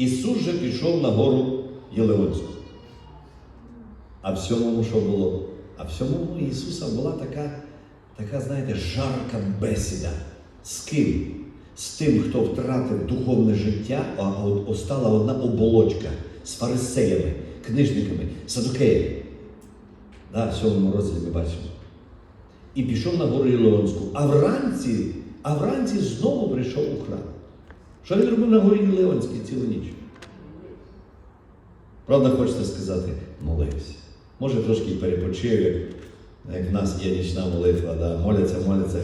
Ісус же пішов на гору Єлеонську. А в сьомому що було? А в сьомому Ісуса була така, така, знаєте, жарка бесіда. З ким? З тим, хто втратив духовне життя, а остала одна оболочка з фарисеями, книжниками, садокеями. Да, в сьомому розділі ми бачимо. І пішов на гору Єлеонську. А вранці, а вранці знову прийшов у храм. Що він робив на горі Єлеонській цілу ніч? Правда, хочеться сказати, молився. Може, трошки перепочив, як, в нас є нічна молитва, да? моляться, моляться.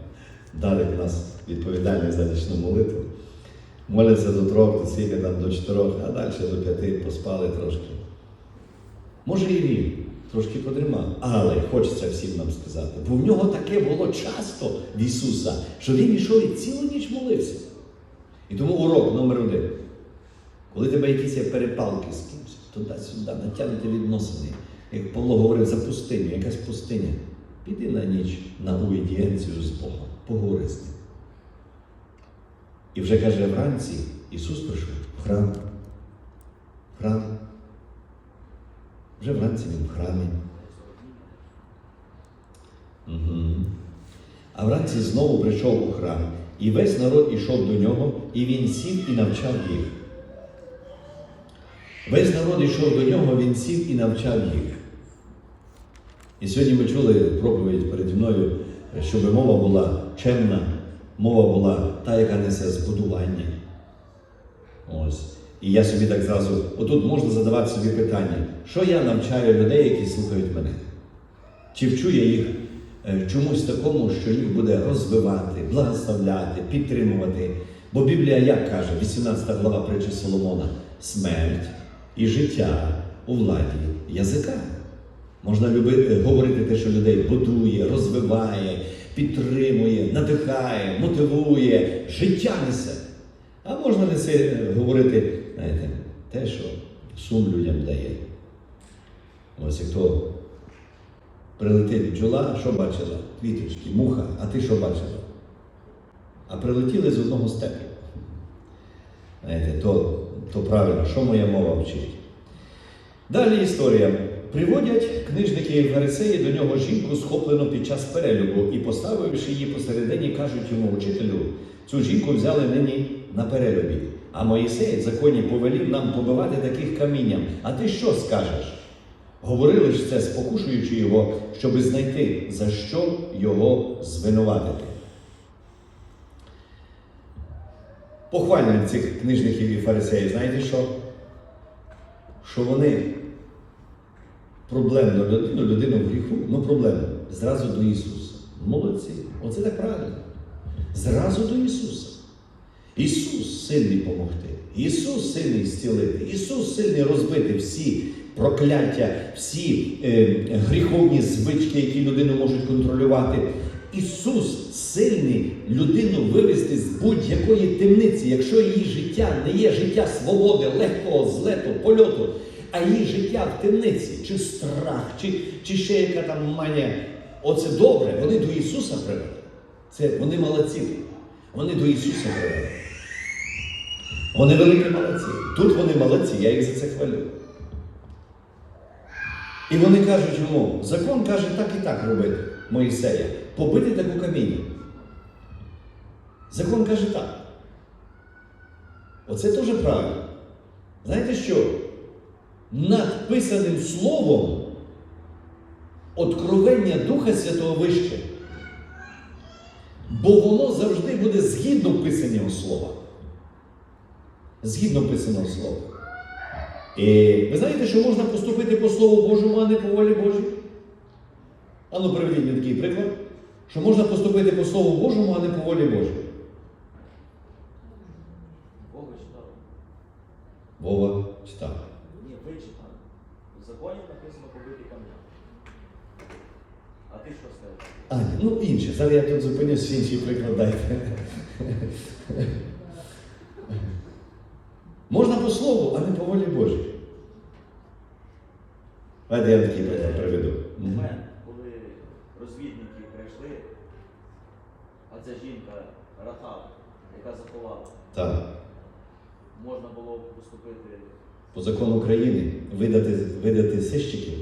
Дарик нас відповідальний за нічну молитву. Моляться до трьох, до скільки там до чотирьох, а далі до п'яти поспали трошки. Може і він трошки подрімав, але хочеться всім нам сказати, бо в нього таке було часто в Ісуса, що він йшов і цілу ніч молився. І тому урок номер один. Коли тебе якісь є перепалки з кимось, туди-сюди, натягнути відносини, як Павло говорив за пустиню, якась пустиня, піди на ніч на уєдієнцію з Богом, поговори з ним. І вже каже вранці, Ісус прийшов в храм. Храм. Вже вранці він в храмі. Угу. А вранці знову прийшов у храм, і весь народ ішов до нього, і він сів і навчав їх. Весь народ йшов до нього, він сів і навчав їх. І сьогодні ми чули проповідь переді мною, щоб мова була чемна, мова була та, яка несе збудування. Ось. І я собі так зразу, отут можна задавати собі питання, що я навчаю людей, які слухають мене? Чи вчу я їх чомусь такому, що їх буде розвивати, благословляти, підтримувати? Бо Біблія як каже, 18 глава притчі Соломона, смерть і життя у владі язика. Можна любити, говорити те, що людей будує, розвиває, підтримує, надихає, мотивує, життя несе. А можна несе е, говорити, знаєте, те, що сум людям дає. Ось як то прилетить бджола, що бачила? Квіточки, муха, а ти що бачила? А прилетіли з одного степу. Знаєте, то, то правильно, що моя мова вчить. Далі історія. Приводять книжники фарисеї до нього жінку, схоплену під час перелюбу, і, поставивши її посередині, кажуть йому, учителю, цю жінку взяли нині на перелюбі. А Моїсей в законі повелів нам побивати таких камінням. А ти що скажеш? Говорили ж це, спокушуючи його, щоби знайти, за що його звинуватити. Похвально цих книжників і фарисеїв, знаєте що? Що вони проблемну людину, людину в гріху, ну проблемну, зразу до Ісуса. Молодці. Оце так правильно. Зразу до Ісуса. Ісус сильний допомогти. Ісус сильний зцілити. Ісус сильний розбити всі прокляття, всі е, гріховні звички, які людину можуть контролювати. Ісус сильний людину вивести з будь-якої темниці, якщо її життя не є життя свободи, легкого злету, польоту, а її життя в темниці, чи страх, чи, чи ще яка там манія. Оце добре, вони до Ісуса привели. Це вони молодці. Вони до Ісуса привели. Вони великі молодці. Тут вони молодці, я їх за це хвалю. І вони кажуть йому, закон каже так і так робити, Моїсея, побити таку каміння. Закон каже так. Оце теж правильно. Знаєте що? Над писаним словом откровення Духа Святого вище. Бо воно завжди буде згідно писаного слова. Згідно писаного слова. І ви знаєте, що можна поступити по Слову Божому, а не по волі Божій? Ану, приведіть мені такий приклад, що можна поступити по Слову Божому, а не по волі Божій. Бога читали? Вова читав. Ні, ви читали. В законі написано побити камня. А ти що скажеш? А, ні, ну інше. Зараз я тут зупинюсь, інший приклад дайте. Можна по слову, а не по волі Божій. Давайте я такий приклад приведу. Момент, коли розвідники прийшли, а ця жінка Рахав, яка заховала, Так. можна було поступити. По закону України видати, видати сищиків.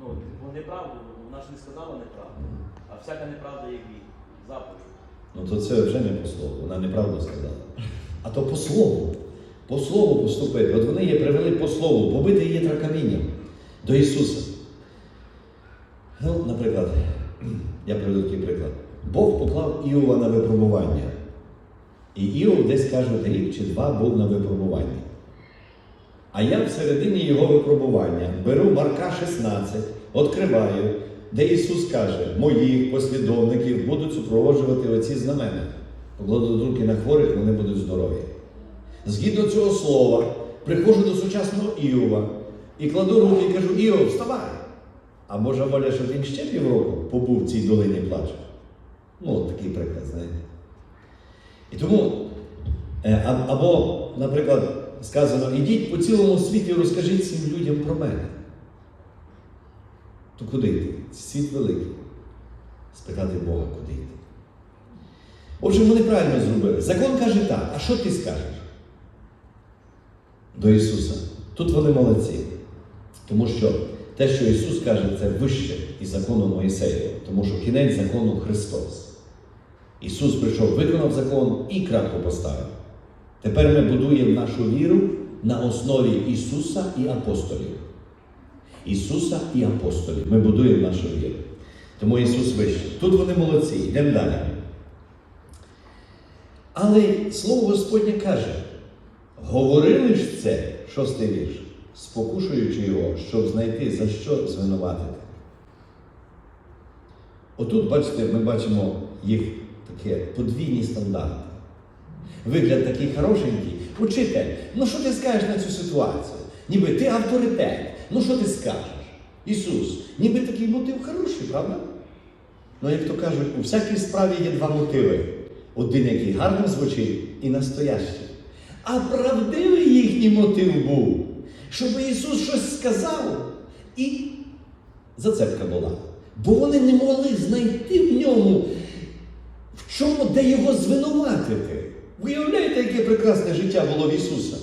Ну, неправду, вона ж не сказала неправду. А всяка неправда є гріх. Заповідь. Ну то це вже не по слову, вона неправду сказала. А то по слову. По слову поступити. От вони її привели по слову, побити її тракамінням до Ісуса. Ну, наприклад, я приведу такий приклад. Бог поклав Іова на випробування. І Іов десь кажуть, рік чи два був на випробуванні. А я всередині його випробування беру Марка 16, відкриваю, де Ісус каже, моїх послідовників будуть супроводжувати оці знамена. Покладуть руки на хворих, вони будуть здорові. Згідно цього слова, приходжу до сучасного Іова і кладу руки і кажу, Іов, вставай! А Божа воля, щоб він ще півроку побув в цій долині плачу. Ну, от такий приклад, знаєте. І тому, е, або, наприклад, сказано, ідіть по цілому світі і розкажіть всім людям про мене. То куди йти? Світ великий. Спитати Бога, куди йти. Отже, вони правильно зробили. Закон каже так, а що ти скажеш? До Ісуса. Тут вони молодці. Тому що те, що Ісус каже, це вище із закону Моїсеєва, тому що кінець закону Христос. Ісус прийшов, виконав закон і крапку поставив. Тепер ми будуємо нашу віру на основі Ісуса і апостолів. Ісуса і апостолів. Ми будуємо нашу віру. Тому Ісус вище. Тут вони молодці, йдемо далі. Але Слово Господнє каже: говорили ж це, шостий вірш, спокушуючи його, щоб знайти, за що звинуватити. Отут, бачите, ми бачимо їх таке подвійні стандарти. Вигляд такий хорошенький. Учитель, ну що ти скажеш на цю ситуацію? Ніби ти авторитет. Ну що ти скажеш? Ісус, ніби такий мотив хороший, правда? Ну, як то кажуть, у всякій справі є два мотиви. Один, який гарно звучить, і настоящий. А правдивий їхній мотив був, щоб Ісус щось сказав, і зацепка була. Бо вони не могли знайти в ньому, в чому, де його звинуватити. Виявляєте, яке прекрасне життя було в Ісуса?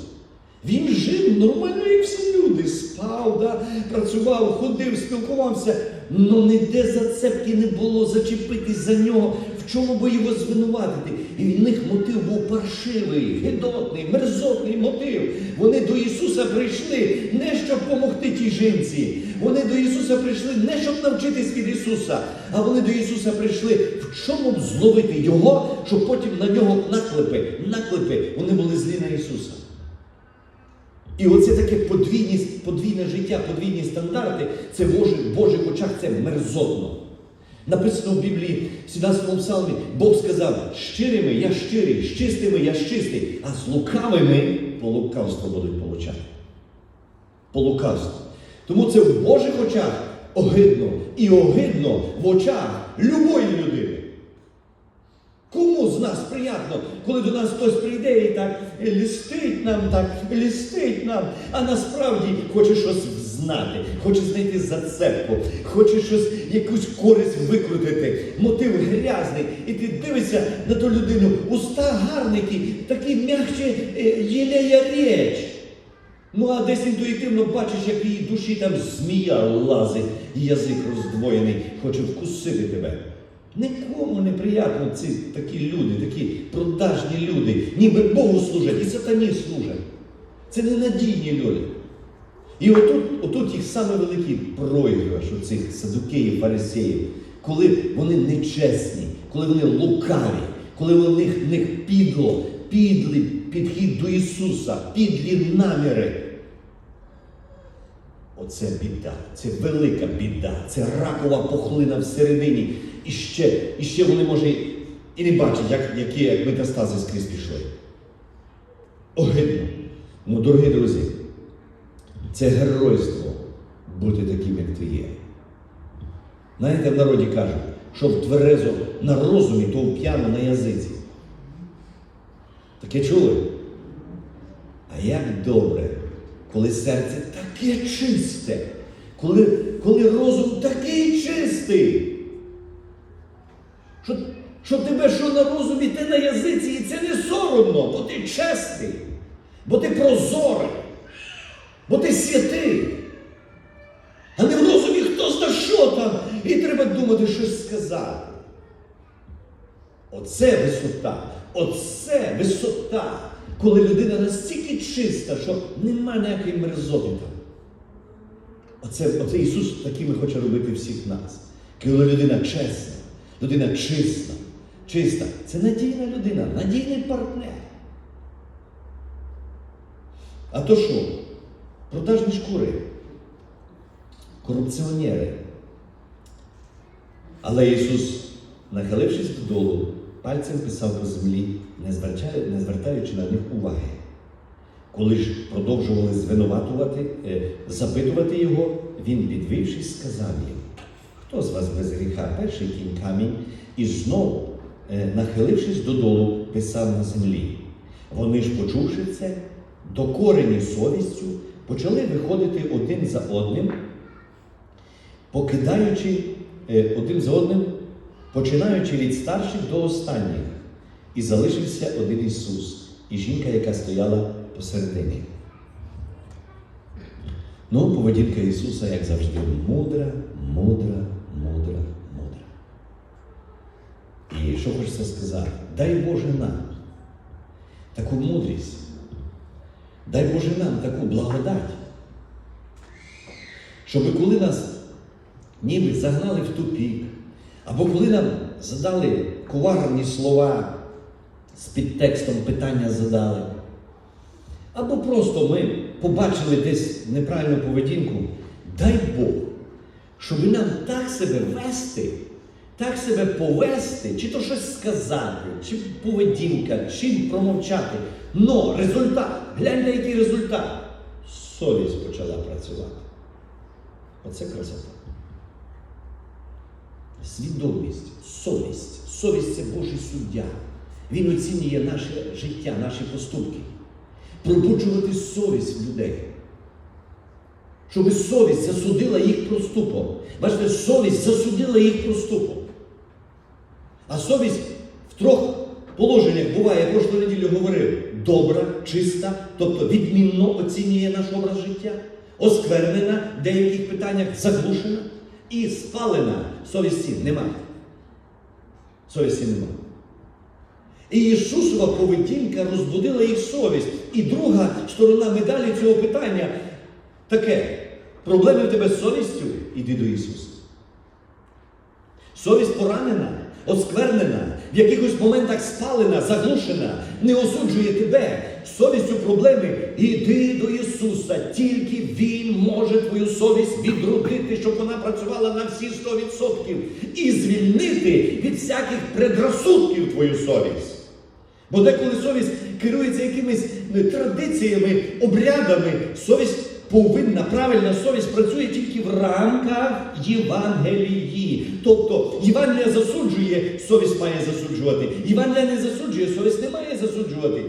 Він жив нормально, як всі люди, спав, да, працював, ходив, спілкувався. Ну ніде зацепки не було зачепитись за нього, в чому би його звинуватити. І в них мотив був паршивий, гидотний, мерзотний мотив. Вони до Ісуса прийшли не щоб допомогти тій жінці. Вони до Ісуса прийшли не щоб навчитись від Ісуса, а вони до Ісуса прийшли, в чому б зловити Його, щоб потім на нього наклепи, наклепи. Вони були злі на Ісуса. І оце таке подвійне життя, подвійні стандарти, це в Божих очах це мерзотно. Написано в Біблії, в 17 псалмі, Бог сказав, щирими я щирий, з чистими я чистий, а з лукавими по лукавству будуть получати. По лукавству. Тому це в Божих очах огидно і огидно в очах любої людини. Кому з нас приємно, коли до нас хтось прийде і так лістить нам, так лістить нам, а насправді хоче щось знати, хоче знайти зацепку, хоче щось, якусь користь викрутити, мотив грязний. І ти дивишся на ту людину, уста гарники, такі м'якче е, єляя річ. Ну, а десь інтуїтивно бачиш, як в її душі там змія лазить, язик роздвоєний, хоче вкусити тебе. Нікому не приємно ці такі люди, такі продажні люди, ніби Богу служать і сатані служать. Це ненадійні люди. І отут, отут їх саме великий проіграш у цих садукеїв, фарисеїв, коли вони нечесні, коли вони лукаві, коли у них, в них підло, підлий підхід до Ісуса, підлі наміри. Оце біда, це велика біда, це ракова пухлина всередині. І ще, і ще вони, може, і не бачать, як, які метастази скрізь пішли. Огидно. Ну, дорогі друзі, це геройство бути таким, як ти є. Знаєте, в народі кажуть, що в тверезо на розумі, то в п'яно на язиці. Таке чули? А як добре, коли серце таке чисте, коли, коли розум такий чистий. Що, що тебе що на розумі, ти на язиці, і це не соромно, бо ти чесний. бо ти прозорий, бо ти святий. А не в розумі хто зна що там, і треба думати, щось сказати. Оце висота, оце висота, коли людина настільки чиста, що нема ніякої мерзоти там. Оце, оце Ісус такими хоче робити всіх нас. Коли людина чесна, людина чиста, чиста, це надійна людина, надійний партнер. А то що? Продажні шкури, корупціонери. Але Ісус, нахилившись додолу, пальцем писав по землі, не звертаючи, на них уваги. Коли ж продовжували звинуватувати, е, запитувати його, він, підвівшись, сказав їм, хто з вас без гріха перший кінь камінь, і знову, е, нахилившись додолу, писав на землі. Вони ж, почувши це, докорені совістю, почали виходити один за одним, покидаючи е, один за одним, починаючи від старших до останніх, і залишився один Ісус, і жінка, яка стояла посередині. Ну, поведінка Ісуса, як завжди, мудра, мудра, мудра, мудра. І що хочеться сказати? Дай Боже нам таку мудрість, дай Боже нам таку благодать, щоб коли нас ніби загнали в тупік, або коли нам задали коварні слова з підтекстом питання задали, або просто ми побачили десь неправильну поведінку, дай Бог, щоб нам так себе вести, так себе повести, чи то щось сказати, чи поведінка, чи промовчати. Но результат, гляньте, який результат. Совість почала працювати. Оце красота. Свідомість, совість. Совість це Божий суддя. Він оцінює наше життя, наші поступки. Пробуджувати совість в людей. Щоб совість засудила їх проступок. Бачите, совість засудила їх проступок. А совість в трьох положеннях буває, я прошлу неділю говорив, добра, чиста, тобто відмінно оцінює наш образ життя, осквернена, в деяких питаннях заглушена і спалена. Совісті немає. Совісті немає. І Ісусова поведінка розбудила їх совість. І друга сторона медалі цього питання таке. Проблеми в тебе з совістю? Іди до Ісуса. Совість поранена, осквернена, в якихось моментах спалена, заглушена, не осуджує тебе. Совістю проблеми. Іди до Ісуса. Тільки Він може твою совість відродити, щоб вона працювала на всі 100% і звільнити від всяких предрасудків твою совість. Бо деколи совість керується якимись е, традиціями, обрядами, совість повинна, правильна совість працює тільки в рамках Євангелії. Тобто Євангелія засуджує, совість має засуджувати. Євангелія не засуджує, совість не має засуджувати.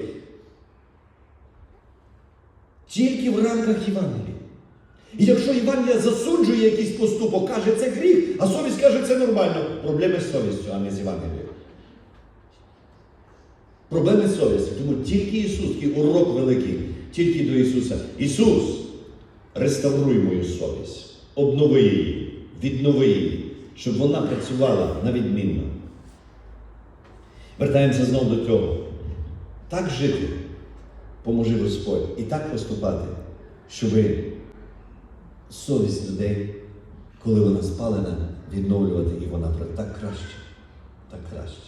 Тільки в рамках Євангелія. І якщо Євангелія засуджує якийсь поступок, каже, це гріх, а совість каже, це нормально. Проблеми з совістю, а не з Євангелієм. Проблеми з совістю. Тому тільки Ісус, такий урок великий, тільки до Ісуса. Ісус, реставруй мою совість, обнови її, віднови її, щоб вона працювала на відмінно. Вертаємося знову до цього. Так жити поможи Господь і так поступати, щоб совість людей, коли вона спалена, відновлювати і вона так краще, так краще.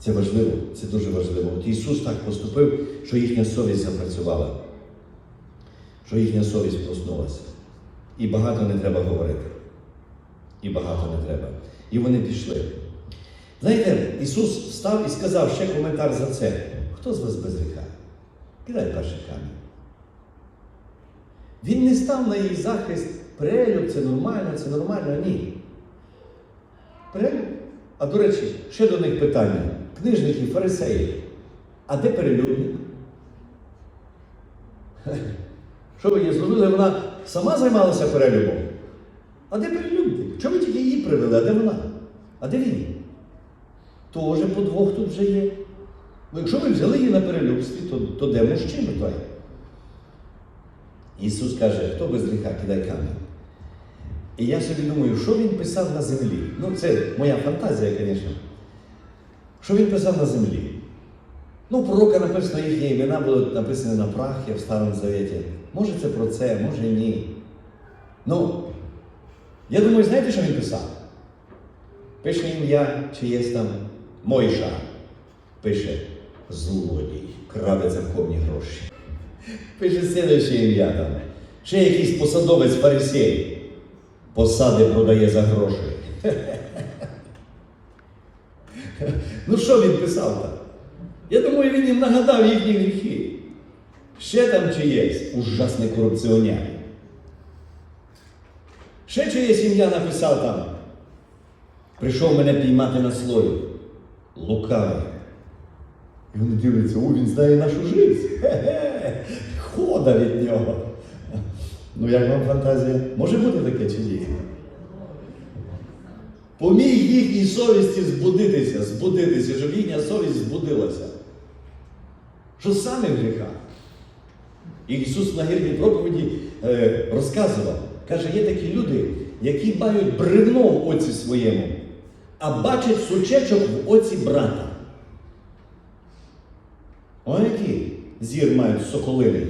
Це важливо, це дуже важливо. От Ісус так поступив, що їхня совість запрацювала, що їхня совість проснулася. І багато не треба говорити. І багато не треба. І вони пішли. Знаєте, Ісус встав і сказав ще коментар за це. Хто з вас без гріха? Кидай перший камінь. Він не став на її захист, перелюб, це нормально, це нормально, ні. Перелюб. А до речі, ще до них питання. Книжники, фарисеї. А де перелюбник? Що ви її зробили? Вона сама займалася перелюбом. А де перелюбник? Чому ви тільки її привели? А де вона? А де він? Тоже подвох тут вже є. Бо якщо ви взяли її на перелюбстві, то, то де мужчина той? Ісус каже, хто без гріха, кидай камінь. І я собі думаю, що він писав на землі? Ну, це моя фантазія, звісно. Що він писав на землі? Ну, пророка написано, їхні імена будуть написані на прахі в Старому Завіті. Може це про це, може ні. Ну, я думаю, знаєте, що він писав? Пише ім'я чиєсь там Мойша. Пише злодій, краде церковні гроші. Пише слідуюче ім'я там. Ще якийсь посадовець фарисей. Посади продає за гроші. Ну що він писав там? Я думаю, він їм нагадав їхні гріхи. Ще там чиєсь ужасний корупціонер. Ще чиєсь ім'я написав там. Прийшов мене піймати на слові. Лукавий. І вони дивляться, о, він знає нашу. Хе-хе. Хода від нього. Ну, як вам фантазія? Може бути таке чи ні? Поміг їхній совісті збудитися, збудитися, щоб їхня совість збудилася. Що саме в гріхах? І Ісус на гірній проповіді е, розказував, каже, є такі люди, які мають бревно в оці своєму, а бачать сучечок в оці брата. О, які зір мають соколини.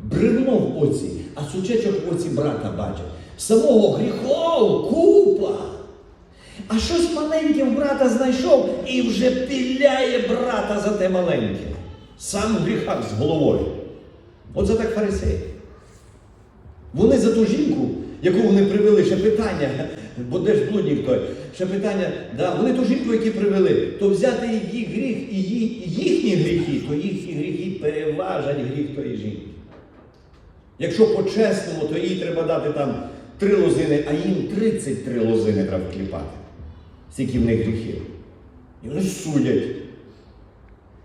Бревно в оці, а сучечок в оці брата бачать. Самого гріхов купа. А щось маленьке в брата знайшов і вже піляє брата за те маленьке. Сам в гріхах з головою. От за так фарисеї. Вони за ту жінку, яку вони привели, ще питання, бо де ж блудник той, ще питання, да, вони ту жінку, яку привели, то взяти її гріх і їхні гріхи, то їхні гріхи переважать гріх тої жінки. Якщо по-чесному, то їй треба дати там три лозини, а їм 33 лозини треба вкліпати. Скільки в них гріхів. І вони судять.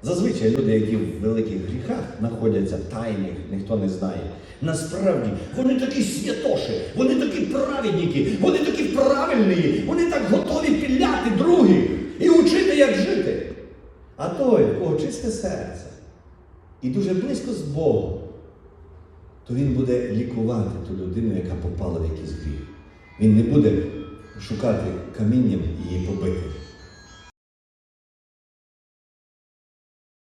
Зазвичай люди, які в великих гріхах знаходяться, тайних, ніхто не знає. Насправді, вони такі святоші, вони такі праведники, вони такі правильні, вони так готові піляти других і учити, як жити. А той, у кого чисте серце, і дуже близько з Богом, то він буде лікувати ту людину, яка попала в якийсь гріх. Він не буде шукати камінням її побити.